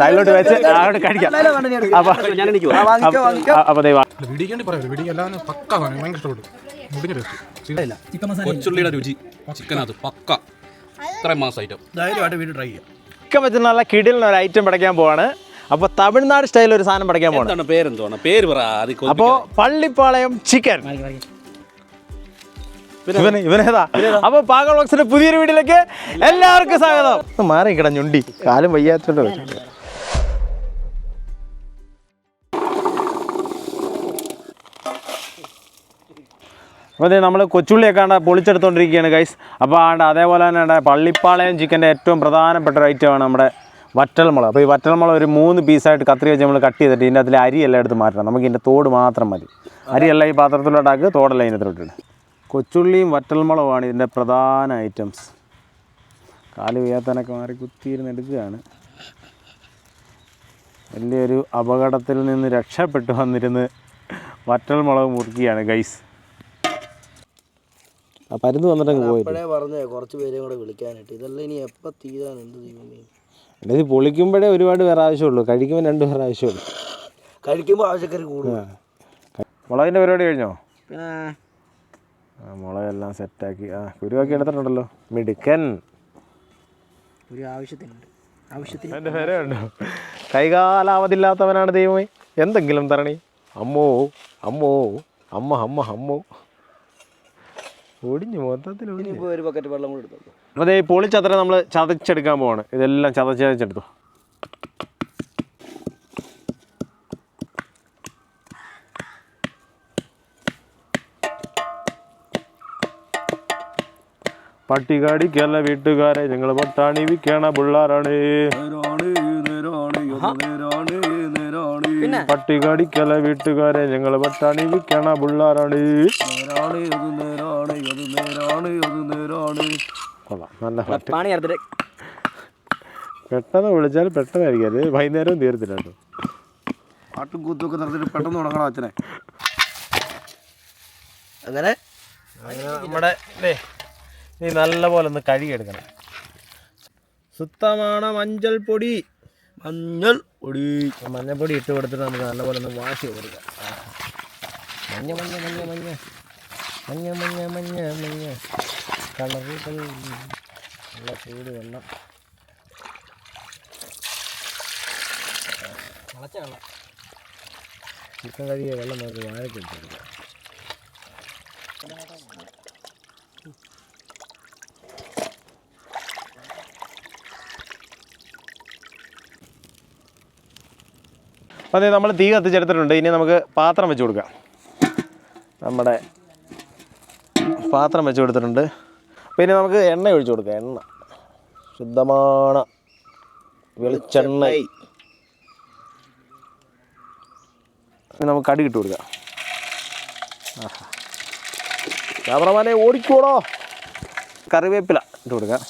സൈഡിലോട്ട് വെച്ച് അങ്ങോട്ട് കഴിക്കാം അപ്പൊ ഞാൻ എനിക്ക് ആ, വാങ്ങിക്കോ വാങ്ങിക്കോ. അപ്പൊ ദേ വാ. വീടിക്കേണ്ടി പറയാം വീടിക്ക് എല്ലാവരും പക്ക സാധനം. ഭയങ്കര ഇഷ്ടപ്പെട്ടു. മുടിഞ്ഞ ടേസ്റ്റ് കൊച്ചുള്ളിയുടെ രുചി. ചിക്കനകത്ത് പക്ക. ഇത്രയും മാസം ഐറ്റം ധൈര്യമായിട്ട് വീട്ടിൽ ട്രൈ ചെയ്യാം. ചിക്കൻ വെച്ച് നല്ല കിടിലിന് ഒരു ഐറ്റം പഠിക്കാൻ പോവാണ്. അപ്പൊ തമിഴ്നാട് സ്റ്റൈലിൽ ഒരു സാധനം പഠിക്കാൻ പോവാണ്. അപ്പൊ പേരെന്താണ് പേര് പറ. അത് അപ്പോ പള്ളിപ്പാളയം ചിക്കൻ ഇവന് ഇവനേതാ? അപ്പൊ പുതിയൊരു വീട്ടിലേക്ക് എല്ലാവർക്കും സ്വാഗതം. മാറി കിട ഞുണ്ടി. കാലം വയ്യാത്തോണ്ട്. അപ്പോൾ അതെ നമ്മൾ കൊച്ചുള്ളിയൊക്കെ ആണ്ട് പൊളിച്ചെടുത്തോണ്ടിരിക്കുകയാണ് ഗൈസ് അപ്പോൾ ആണ്ട് അതേപോലെ തന്നെ ആണ്ട് പള്ളിപ്പാളയം ചിക്കന്റെ ഏറ്റവും പ്രധാനപ്പെട്ട ഒരു ഐറ്റമാണ് നമ്മുടെ വറ്റൽമുളക്. അപ്പോൾ ഈ വറ്റൽമുളക് ഒരു മൂന്ന് പീസായിട്ട് കത്രി വെച്ച് നമ്മൾ കട്ട് ചെയ്തിട്ട് ഇതിന്റെ അതിൽ അരിയെല്ലാം എടുത്ത് മാറ്റണം. നമുക്ക് ഇതിന്റെ തോട് മാത്രം മതി. അരിയെല്ലാം ഈ പാത്രത്തിലോട്ടാക്ക് തോടെല്ലാം ഇതിനകത്തോട്ടിട്ട് കൊച്ചുള്ളിയും വറ്റൽമുളകുമാണ് ഇതിന്റെ പ്രധാന ഐറ്റംസ്. കാൽ വയ്യാത്തനൊക്കെ മാറി കുത്തിയിരുന്ന് എടുക്കുകയാണ്. വലിയൊരു അപകടത്തിൽ നിന്ന് രക്ഷപ്പെട്ടു വന്നിരുന്ന് വറ്റൽമുളക് മുറുക്കിയാണ് ഗൈസ് പരുന്ന് വന്നിട്ടങ്ങ് പോയി. പറഞ്ഞേ കുറച്ച് പേരെയും കൂടെ വിളിക്കാനായിട്ട്. ഇതെല്ലാം ഇനി എപ്പോൾ തീരാൻ എന്ത് ദൈവമേ എന്റെ ഇത് പൊളിക്കുമ്പോഴേ ഒരുപാട് പേർ ആവശ്യമുള്ളൂ. കഴിക്കുമ്പോൾ രണ്ട് പേർ ആവശ്യമുള്ളൂ. കഴിക്കുമ്പോൾ ആവശ്യക്കാർ കൂടുതലാണ് മുളകിന്റെ പരിപാടി കഴിഞ്ഞോ? മുളകെല്ലാം സെറ്റാക്കി. ആ കുരുവാക്കി എടുത്തിട്ടുണ്ടല്ലോ. മിടുക്കൻ. ഒരു ആവശ്യത്തിനുണ്ട്. ആവശ്യത്തിന് പേരെ ഉണ്ടോ? കൈകാലാവതില്ലാത്തവനാണ് ദൈവമേ. എന്തെങ്കിലും തരണി. അമ്മോ അമ്മോ അമ്മ അമ്മ അമ്മോ. ഒടിഞ്ഞു മൊത്തത്തിൽ ഒടിഞ്ഞു. ഒരു ബക്കറ്റ് വെള്ളം കൂടെ എടുത്തു അതെ പൊളിച്ചത്ര നമ്മൾ ചതച്ചെടുക്കാൻ പോവാണ്. ഇതെല്ലാം ചതച്ച് പട്ടികാടിക്കല്ല വീട്ടുകാരെ ഞങ്ങൾ പട്ടാണി വിൽക്കണ പിള്ളാരാണ്. പിന്നെ? പട്ടികാടിക്കല്ല വീട്ടുകാരെ ഞങ്ങൾ പട്ടാണി വിൽക്കണ പിള്ളാരാണ്. കൊള്ളാം നല്ല പാട്ട്. പെട്ടെന്ന് വിളിച്ചാൽ പെട്ടെന്നായിരിക്കും. അത് വൈകുന്നേരവും തീരത്തില്ല കേട്ടോ പാട്ടും കൂത്തുമൊക്കെ നടത്തിട്ട് പെട്ടെന്ന് തുടങ്ങണം അച്ഛനെ. അങ്ങനെ. നമ്മുടെ നീ നല്ല പോലെ ഒന്ന് കഴുകിയെടുക്കണം. സുത്തമാണ് മഞ്ഞൾ പൊടി. മഞ്ഞൾ പൊടി. മഞ്ഞൾപ്പൊടി ഇട്ട് കൊടുത്തിട്ട് നമുക്ക് നല്ലപോലെ ഒന്ന് വാഷ് ചെയ്ത് കൊടുക്കാം. മഞ്ഞ മഞ്ഞ മഞ്ഞ മഞ്ഞ. മഞ്ഞ മഞ്ഞ മഞ്ഞ മഞ്ഞ. കളറുകൾ നല്ല ചൂട് വെള്ളം. ചിക്കൻ കഴുകിയ വെള്ളം നമുക്ക് വാഴയ്ക്ക് ഇട്ട് കൊടുക്കാം. അതെ നമ്മൾ തീ കത്തിച്ചെടുത്തിട്ടുണ്ട്. ഇനി നമുക്ക് പാത്രം വെച്ച് കൊടുക്കാം. നമ്മുടെ പാത്രം വെച്ച് കൊടുത്തിട്ടുണ്ട്. പിന്നെ നമുക്ക് എണ്ണ ഒഴിച്ചു കൊടുക്കാം. എണ്ണ. ശുദ്ധമാണ് വെളിച്ചെണ്ണ. നമുക്ക് കടി ഇട്ട് കൊടുക്കാം. ആഹാ. ക്യാമറമാനെ ഓടിക്കോടോ? കറിവേപ്പില ഇട്ട് കൊടുക്കാം.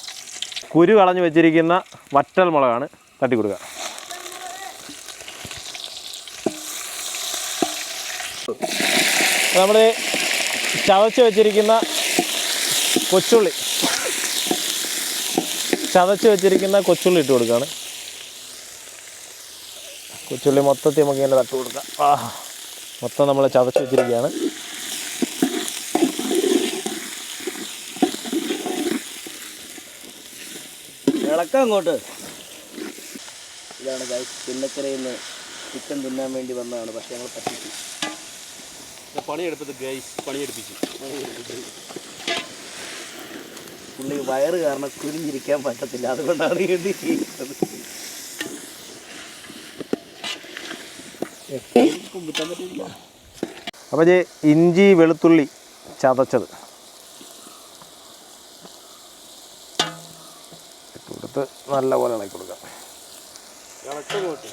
കുരു കളഞ്ഞ് വെച്ചിരിക്കുന്ന വറ്റൽ മുളകാണ് തട്ടി കൊടുക്കുക നമ്മൾ ചതച്ച് വെച്ചിരിക്കുന്ന കൊച്ചുള്ളി. ചതച്ച് വെച്ചിരിക്കുന്ന കൊച്ചുള്ളി ഇട്ട് കൊടുക്കുകയാണ് കൊച്ചുള്ളി മൊത്തത്തിൽ നമുക്ക് ഇങ്ങനെ തട്ട് കൊടുക്കാം. ആ മൊത്തം നമ്മൾ ചതച്ച് വെച്ചിരിക്കുകയാണ്. ഇളക്കാം അങ്ങോട്ട്. ഇതാണ് ഗൈസ് പിന്നക്കരയിൽ നിന്ന് ചിക്കൻ തിന്നാൻ വേണ്ടി വന്നതാണ്. പക്ഷേ ഞങ്ങൾ പറ്റിച്ചു. പണിയെടുപ്പത് ഗൈസ് പണിയെടുപ്പിച്ചു. പുള്ളി വയറ് കാരണം കുരിഞ്ഞിരിക്കാൻ പറ്റത്തില്ല. അതുകൊണ്ടാണ് എന്ത് ചെയ്യുന്നത്. അപ്പോൾ ഇത് ഇഞ്ചി വെളുത്തുള്ളി ചതച്ചത്. കൊടുത്ത് നല്ല പോലെ ഇളക്കി കൊടുക്കാം ഇളക്കങ്ങോട്ട്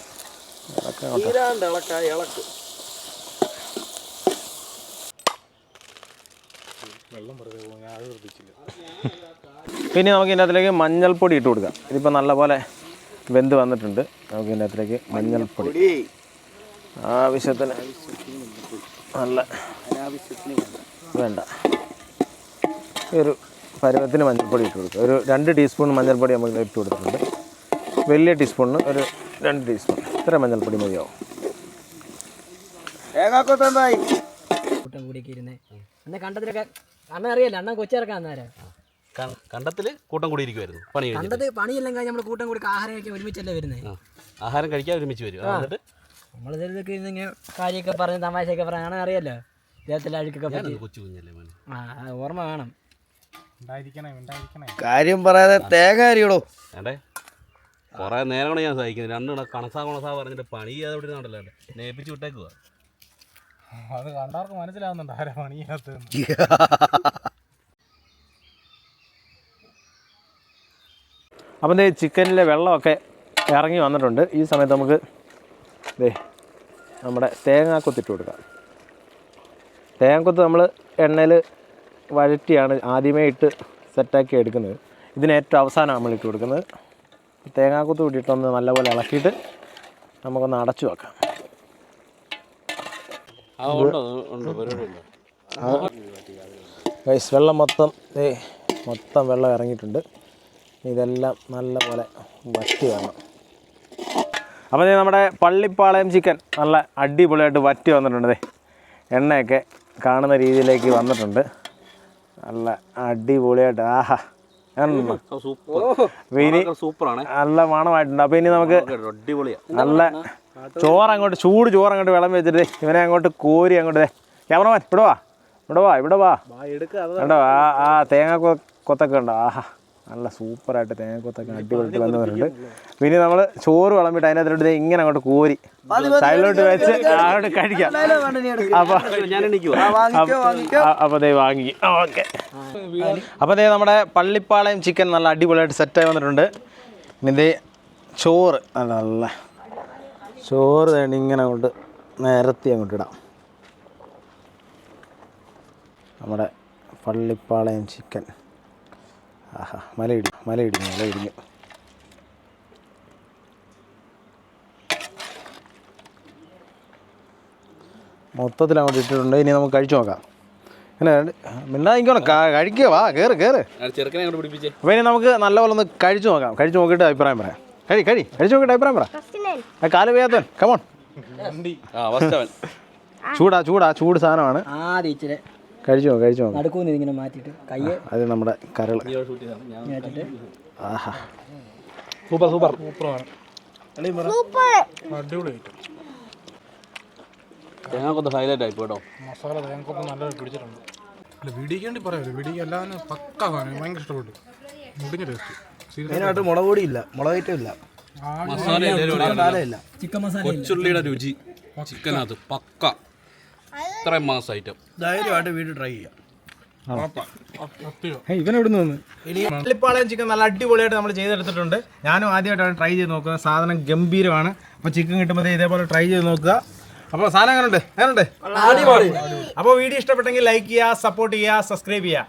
ഇളക്ക് പിന്നെ നമുക്ക് ഇതിന്റെ അകത്തിലേക്ക് മഞ്ഞൾപ്പൊടി ഇട്ട് കൊടുക്കാം. ഇതിപ്പോൾ നല്ലപോലെ വെന്ത് വന്നിട്ടുണ്ട്. നമുക്ക് ഇതിന്റെ അകത്തിലേക്ക് മഞ്ഞൾപ്പൊടി. ആവശ്യത്തിന് നല്ല വേണ്ട. ഒരു പരുവത്തിന് മഞ്ഞൾപ്പൊടി ഇട്ട് കൊടുക്കുക. ഒരു രണ്ട് ടീസ്പൂൺ മഞ്ഞൾപ്പൊടി നമ്മൾ ഇട്ട് കൊടുത്തിട്ടുണ്ട്. വലിയ ടീസ്പൂണിന് ഒരു രണ്ട് ടീസ്പൂൺ ഇത്ര മഞ്ഞൾപ്പൊടി മതിയാവും. ഇരുന്നേ. എന്നെ കണ്ടത്തിലൊക്കെ അണ്ണൻ അറിയാലോ അണ്ണൻ കൊച്ചിറക്കാൻ അന്നേരം കണ്ടത്തിൽ കൂട്ടം കൂടി ഇരിക്കുമായിരുന്നു പണി കണ്ടത് പണിയെല്ലാം കഴിഞ്ഞ് നമ്മൾ കൂട്ടം കൂടി ആഹാരം കഴിക്കാൻ ഒരുമിച്ചല്ലേ വരുന്നത് ആഹാരം കഴിക്കാൻ ഒരുമിച്ച് വരും. എന്നിട്ട്? നമ്മൾ ഇതൊക്കെ ഇരുന്ന് ഇങ്ങനെ കാര്യമൊക്കെ പറഞ്ഞ് തമാശയൊക്കെ പറഞ്ഞ അണ്ണൻ അറിയാലോ? ഇദ്ദേഹത്തിലെ അഴുക്കൊക്കെ പറ്റി. കൊച്ചു കുഞ്ഞല്ലേ ആ ഓർമ്മ വേണം. കാര്യം പറയാതെ തേങ്ങ അരിയടോ അതെ കുറേ നേരം കൊണ്ട് ഞാൻ സഹിക്കുന്നത് രണ്ടു കണസാ കൊണസാ പറഞ്ഞിട്ട് പണി ചെയ്യാതെ ഇവിടെ നടല്ലേ നേപ്പിച്ച് വിട്ടേക്കുക അത് കണ്ടവർക്ക് മനസ്സിലാവുന്നുണ്ട് ആരാ പണിയാത്ത അപ്പം ദേ ചിക്കനിലെ വെള്ളമൊക്കെ ഇറങ്ങി വന്നിട്ടുണ്ട്. ഈ സമയത്ത് നമുക്ക് ദേ നമ്മുടെ തേങ്ങാക്കൊത്തിട്ട് കൊടുക്കാം. തേങ്ങാക്കൊത്ത് നമ്മൾ എണ്ണയിൽ വഴറ്റിയാണ് ആദ്യമേ ഇട്ട് സെറ്റാക്കി എടുക്കുന്നത്. ഇതിന് ഏറ്റവും അവസാനം നമ്മൾ ഇട്ട് കൊടുക്കുന്നത്. തേങ്ങാക്കൊത്ത് കൂട്ടിയിട്ടൊന്ന് നല്ലപോലെ ഇളക്കിയിട്ട് നമുക്കൊന്ന് അടച്ചു വെക്കാം ആ ഉണ്ടോ ഉണ്ട് പരിപാടി ഉണ്ടോ ഗൈസ് വെള്ളം മൊത്തം ദേ മൊത്തം വെള്ളം ഇറങ്ങിയിട്ടുണ്ട്. ഇതെല്ലാം നല്ല പോലെ വറ്റി വന്നു അപ്പോൾ നമ്മുടെ പള്ളിപ്പാളയം ചിക്കൻ നല്ല അടിപൊളിയായിട്ട് വറ്റി വന്നിട്ടുണ്ട് ദേ. എണ്ണയൊക്കെ കാണുന്ന രീതിയിലേക്ക് വന്നിട്ടുണ്ട്. നല്ല അടിപൊളിയായിട്ട് ആഹാ സൂപ്പറാണ്. നല്ല മണമായിട്ടുണ്ട്. അപ്പോൾ ഇനി നമുക്ക് അടിപൊളിയാ. നല്ല ചോറ് അങ്ങോട്ട് ചൂട് ചോറ് അങ്ങോട്ട് വിളം വെച്ചിട്ട് ഇവനെ അങ്ങോട്ട് കോരി അങ്ങോട്ട് ദേ. ക്യാമറമാൻ ഇവിടെ വാ. ഇവിടെ വാ ഇവിടെ വാ. കണ്ടോ? ആ ആ തേങ്ങ കൊത്തൊക്കെ ഉണ്ടോ ആഹാ നല്ല സൂപ്പറായിട്ട് തേങ്ങ കൊത്തൊക്കെ അടിപൊളിയായിട്ട് വന്നു വരുന്നുണ്ട് പിന്നെ നമ്മൾ ചോറ് വിളമ്പിട്ട് അതിനകത്തോട്ട് ദേ ഇങ്ങനെ അങ്ങോട്ട് കോരി. സൈഡിലോട്ട് വെച്ച് അങ്ങോട്ട് കഴിക്കാം. അപ്പൊ അപ്പോൾ ദേ വാങ്ങി. ഓക്കെ. അപ്പൊ ദേ നമ്മുടെ പള്ളിപ്പാളയം ചിക്കൻ നല്ല അടിപൊളിയായിട്ട് സെറ്റായി വന്നിട്ടുണ്ട്. ഇനി ദേ ചോറ്. നല്ല നല്ല. ചോറ് വേണ്ടി ഇങ്ങനെ അങ്ങോട്ട് നിരത്തി അങ്ങോട്ട് ഇടാം. നമ്മുടെ പള്ളിപ്പാളയം ചിക്കൻ. ആഹാ മലയിടി മലയിടിഞ്ഞു മലയിടിഞ്ഞു മൊത്തത്തിൽ അങ്ങോട്ട് ഇട്ടിട്ടുണ്ട്. ഇനി നമുക്ക് കഴിച്ചു നോക്കാം. പിന്നെ കഴിക്കുക വാ കയറ് കയറ് ചെറുക്കനെ അങ്ങോട്ട് പിടിപ്പിച്ചേ. അപ്പോൾ ഇനി നമുക്ക് നല്ലപോലെ ഒന്ന് കഴിച്ചു നോക്കാം. കഴിച്ചു നോക്കിയിട്ട് അഭിപ്രായം പറയാം. കഴി കഴി കഴിച്ചു നോക്കിയിട്ട് അഭിപ്രായം പറ ആ കാൽ വയ്യാത്തവൻ. കമോൺ ചൂടാ ചൂടാ ചൂട് സാധനമാണ്. കഴിച്ചു നോക്കാം കഴിച്ചു നോക്കാം. മാറ്റിട്ട് ഇതിങ്ങനെ മാറ്റിയിട്ട് കയ്യെ അത് നമ്മുടെ കരൾ ആഹാ. Super super. തേങ്ങാക്കൊന്ന് ഹൈലൈറ്റ് ആയി കേട്ടോ മസാല തേങ്ങക്കൊപ്പം നല്ലത് പിടിച്ചിട്ടുണ്ട്. അല്ല വീടിക്ക് വേണ്ടി പറയാമല്ലോ വീടിക്ക് എല്ലാവരും പക്കാ സാധനം. ഭയങ്കര ഇഷ്ടപ്പെട്ടു. മുടിഞ്ഞ ടേസ്റ്റ് മെയിനായിട്ട് മുളക് പൊടി ഇല്ല. മുളക് ഐറ്റം ഇല്ല മസാലയില്ല ചിക്കൻ മസാല കൊച്ചുള്ളിയുടെ രുചി. ചിക്കനകത്ത് പക്ക. ഇത്രയും മാസം ഐറ്റം ധൈര്യമായിട്ട് വീട്ടിൽ ട്രൈ ചെയ്യാം. നിന്ന് ചിക്കൻ നല്ല അടിപൊളിയായിട്ട് നമ്മൾ ചെയ്തെടുത്തിട്ടുണ്ട്. ഞാനും ആദ്യമായിട്ടാണ് ട്രൈ ചെയ്ത് നോക്കുന്നത്. സാധനം ഗംഭീരമാണ്. അപ്പോൾ ചിക്കൻ കിട്ടുമ്പോൾ ഇതേപോലെ ട്രൈ ചെയ്ത് നോക്കുക. അപ്പോൾ സാധനം എങ്ങനെയുണ്ട് എങ്ങനെയുണ്ട് അപ്പോൾ വീഡിയോ ഇഷ്ടപ്പെട്ടെങ്കിൽ ലൈക്ക് ചെയ്യുക സപ്പോർട്ട് ചെയ്യുക സബ്സ്ക്രൈബ് ചെയ്യുക.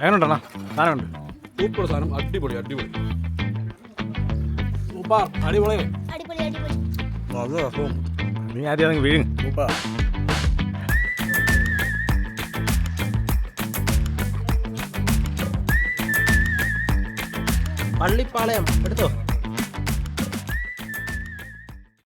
എങ്ങനെയുണ്ടണ്ണാ സാധനമുണ്ട്. സൂപ്പർ സാധനം അടിപൊളി അടിപൊളി. സൂപ്പർ അടിപൊളി. നല്ല രസവും. നീ ആദ്യം അതങ്ങ് വീഴും. പള്ളിപ്പാളയം എടുത്തോ?